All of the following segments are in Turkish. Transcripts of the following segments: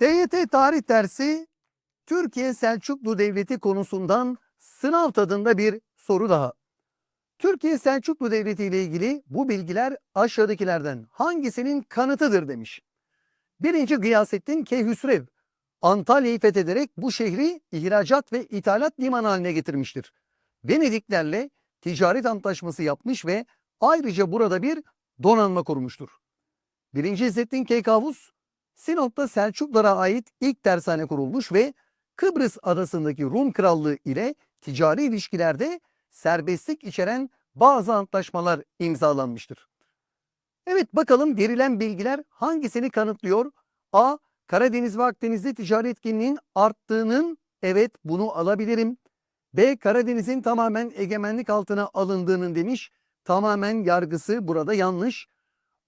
TYT tarih dersi Türkiye Selçuklu Devleti konusundan sınav tadında bir soru daha. Türkiye Selçuklu Devleti ile ilgili bu bilgiler aşağıdakilerden hangisinin kanıtıdır demiş. Birinci Gıyasettin Keyhüsrev Antalya'yı fethederek bu şehri ihracat ve ithalat limanı haline getirmiştir. Venediklerle ticaret antlaşması yapmış ve ayrıca burada bir donanma kurmuştur. Birinci İzzettin Keykavus Sinop'ta Selçuklara ait ilk tersane kurulmuş ve Kıbrıs adasındaki Rum Krallığı ile ticari ilişkilerde serbestlik içeren bazı antlaşmalar imzalanmıştır. Evet bakalım verilen bilgiler hangisini kanıtlıyor? A. Karadeniz ve Akdeniz'de ticari etkinliğin arttığının evet bunu alabilirim. B. Karadeniz'in tamamen egemenlik altına alındığının demiş. Tamamen yargısı burada yanlış.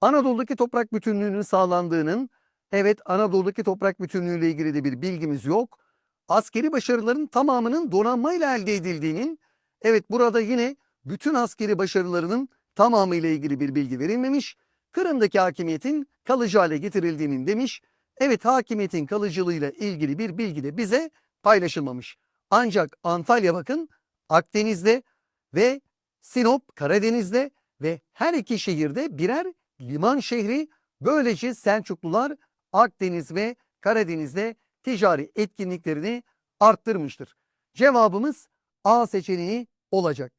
Anadolu'daki toprak bütünlüğünün sağlandığının evet Anadolu'daki toprak bütünlüğüyle ilgili de bir bilgimiz yok. Askeri başarıların tamamının donanmayla elde edildiğinin evet burada yine bütün askeri başarılarının tamamı ile ilgili bir bilgi verilmemiş. Kırım'daki hakimiyetin kalıcı hale getirildiğinin demiş. Evet hakimiyetin kalıcılığıyla ilgili bir bilgi de bize paylaşılmamış. Ancak Antalya bakın Akdeniz'de ve Sinop Karadeniz'de ve her iki şehirde birer liman şehri. Böylece Selçuklular Akdeniz ve Karadeniz'de ticari etkinliklerini arttırmıştır. Cevabımız A seçeneği olacak.